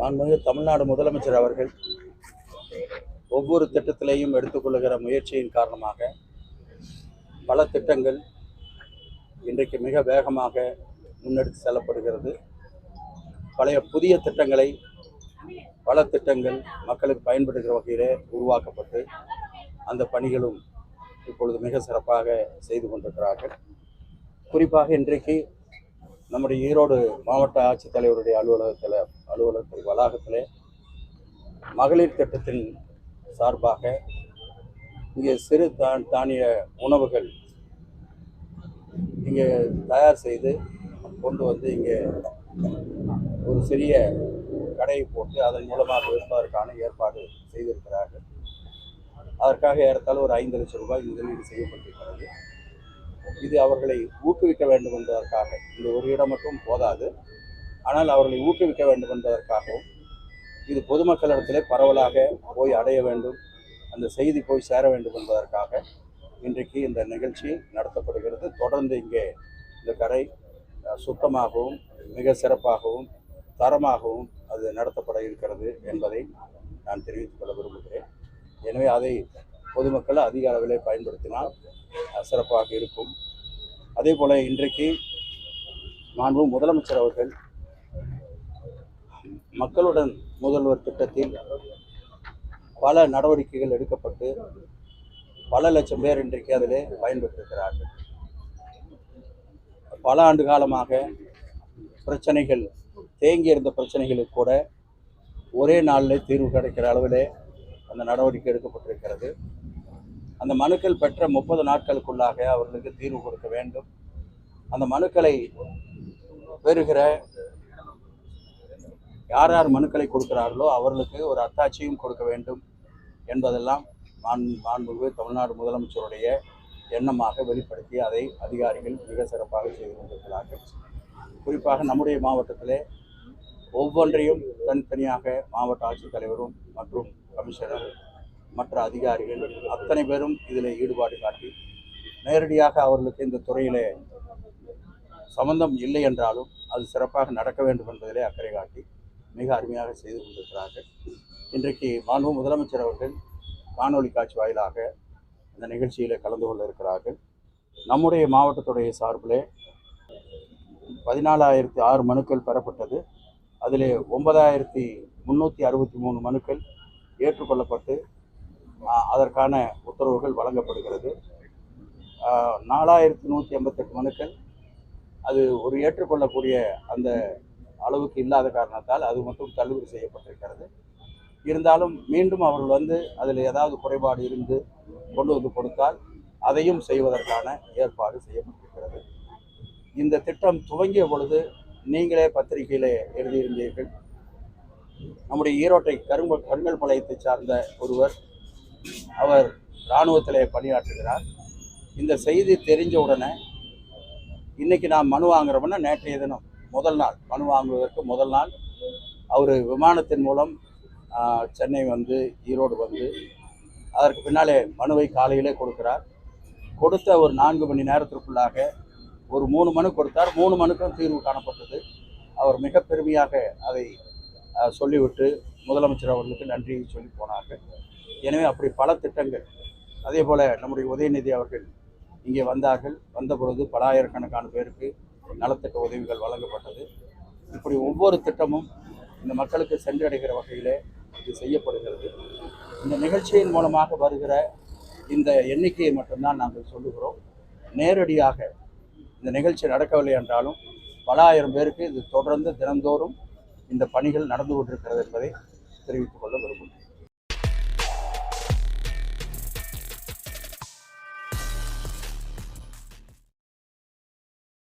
மாண்புமிகு தமிழ்நாடு முதலமைச்சர் அவர்கள் ஒவ்வொரு திட்டத்திலையும் எடுத்துக்கொள்ளுகிற முயற்சியின் காரணமாக பல திட்டங்கள் இன்றைக்கு மிக வேகமாக முன்னெடுத்து செல்லப்படுகிறது. பழைய புதிய திட்டங்களை பல திட்டங்கள் மக்களுக்கு பயன்படுகிற வகையிலே உருவாக்கப்பட்டு அந்த பணிகளும் இப்பொழுது மிக சிறப்பாக செய்து கொண்டிருக்கிறார்கள். குறிப்பாக இன்றைக்கு நம்முடைய ஈரோடு மாவட்ட ஆட்சித்தலைவருடைய அலுவலகத்தில் அலுவலகத்தில் வளாகத்தில் மகளிர் திட்டத்தின் சார்பாக இங்கே சிறு தான் தானிய உணவுகள் இங்கே தயார் செய்து கொண்டு வந்து இங்கே ஒரு சிறிய கடையை போட்டு அதன் மூலமாக விற்பதற்கான ஏற்பாடு செய்திருக்கிறார்கள். அதற்காக ஏறத்தாழ ஒரு ஐந்து லட்சம் ரூபாய் முதலீடு செய்யப்பட்டிருக்கிறது. இது அவர்களை ஊக்குவிக்க வேண்டும் என்பதற்காக. இந்த ஒரு இடம் மட்டும் போதாது. ஆனால் அவர்களை ஊக்குவிக்க வேண்டும் என்பதற்காகவும் இது பொதுமக்களிடத்திலே பரவலாக போய் அடைய வேண்டும் அந்த செய்தி போய் சேர வேண்டும் என்பதற்காக இன்றைக்கு இந்த நிகழ்ச்சி நடத்தப்படுகிறது. தொடர்ந்து இங்கே இந்த கடை சுத்தமாகவும் மிக சிறப்பாகவும் தரமாகவும் அது நடத்தப்பட இருக்கிறது என்பதை நான் தெரிவித்துக் கொள்ள விரும்புகிறேன். எனவே அதை பொதுமக்கள் அதிக அளவில் பயன்படுத்தினால் சிறப்பாக இருக்கும். அதே போல் இன்றைக்கு மாண்பு முதலமைச்சர் அவர்கள் மக்களுடன் முதல்வர் திட்டத்தில் பல நடவடிக்கைகள் எடுக்கப்பட்டு பல லட்சம் பேர் இன்றைக்கு அதில் பயன்பெற்றிருக்கிறார்கள். பல ஆண்டு காலமாக பிரச்சனைகள் தேங்கி இருந்த பிரச்சனைகளுக்கு கூட ஒரே நாளில் தீர்வு கிடைக்கிற அளவிலே அந்த நடவடிக்கை எடுக்கப்பட்டிருக்கிறது. அந்த மனுக்கள் பெற்ற முப்பது நாட்களுக்குள்ளாக அவர்களுக்கு தீர்வு கொடுக்க வேண்டும். அந்த மனுக்களை பெறுகிற யார் யார் மனுக்களை கொடுக்கிறார்களோ அவர்களுக்கு ஒரு அத்தாட்சியும் கொடுக்க வேண்டும் என்பதெல்லாம் மாண் மாண்புமிகு தமிழ்நாடு முதலமைச்சருடைய எண்ணமாக வெளிப்படுத்தி அதை அதிகாரிகள் மிக சிறப்பாக செய்து கொண்டிருக்கிறார்கள். குறிப்பாக நம்முடைய மாவட்டத்திலே ஒவ்வொன்றையும் தனித்தனியாக மாவட்ட ஆட்சித்தலைவரும் மற்றும் கமிஷனர் மற்ற அதிகாரிகள் அத்தனை பேரும் இதில் ஈடுபாடு காட்டி நேரடியாக அவர்களுக்கு இந்த துறையிலே சம்பந்தம் இல்லை என்றாலும் அது சிறப்பாக நடக்க வேண்டும் என்பதிலே அக்கறை காட்டி மிக அருமையாக செய்து கொண்டிருக்கிறார்கள். இன்றைக்கு மாண்பு முதலமைச்சர் அவர்கள் காணொலி காட்சி வாயிலாக இந்த நிகழ்ச்சியில் கலந்து கொள்ள இருக்கிறார்கள். நம்முடைய மாவட்டத்துடைய சார்பிலே பதினாலாயிரத்தி ஆறு மனுக்கள் பெறப்பட்டது. அதில் ஒன்பதாயிரத்தி முந்நூற்றி அறுபத்தி மூணு மனுக்கள் ஏற்றுக்கொள்ளப்பட்டு அதற்கான உத்தரவுகள் வழங்கப்படுகிறது. நாலாயிரத்தி நூற்றி எண்பத்தெட்டு மனுக்கள். அது ஒரு ஏற்றுக்கொள்ளக்கூடிய அந்த அளவுக்கு இல்லாத காரணத்தால் அது மட்டும் தள்ளுபடி செய்யப்பட்டிருக்கிறது. இருந்தாலும் மீண்டும் அவர்கள் வந்து அதில் ஏதாவது குறைபாடு இருந்து கொண்டு வந்து கொடுத்தால் அதையும் செய்வதற்கான ஏற்பாடு செய்யப்பட்டிருக்கிறது. இந்த திட்டம் துவங்கிய பொழுது நீங்களே பத்திரிகையில் எழுதியிருந்தீர்கள். நம்முடைய ஈரோட்டை கருங்கல் கருங்கல் பாளையத்தை சார்ந்த ஒருவர் அவர் இராணுவத்திலே பணியாற்றுகிறார். இந்த செய்தி தெரிஞ்ச உடனே இன்றைக்கி நான் மனு வாங்குறோம்னா நேற்றைய தினம் முதல் நாள் மனு வாங்குவதற்கு முதல் நாள். அவர் விமானத்தின் மூலம் சென்னை வந்து ஈரோடு வந்து அதற்கு பின்னாலே மனுவை காலையிலே கொடுக்கிறார். கொடுத்த ஒரு நான்கு மணி நேரத்திற்குள்ளாக ஒரு மூணு மனு கொடுத்தார். மூணு மனுக்கும் தீர்வு காணப்பட்டது. அவர் மிக பெருமையாக அதை சொல்லிவிட்டு முதலமைச்சர் அவர்களுக்கு நன்றி சொல்லி போனார்கள். எனவே அப்படி பல திட்டங்கள் அதே போல் நம்முடைய உதயநிதி அவர்கள் இங்கே வந்தார்கள். வந்த பொழுது பல ஆயிரக்கணக்கான பேருக்கு நலத்திட்ட உதவிகள் வழங்கப்பட்டது. இப்படி ஒவ்வொரு திட்டமும் இந்த மக்களுக்கு சென்றடைகிற வகையில் இது செய்யப்படுகிறது. இந்த நிகழ்ச்சியின் மூலமாக வருகிற இந்த எண்ணிக்கையை மட்டும்தான் நாங்கள் சொல்லுகிறோம். நேரடியாக இந்த நிகழ்ச்சி நடக்கவில்லை என்றாலும் பல ஆயிரம் பேருக்கு இது தொடர்ந்து தினந்தோறும் இந்த பணிகள் நடந்து கொண்டிருக்கிறது என்பதை தெரிவித்துக் கொள்ள விரும்புகிறேன்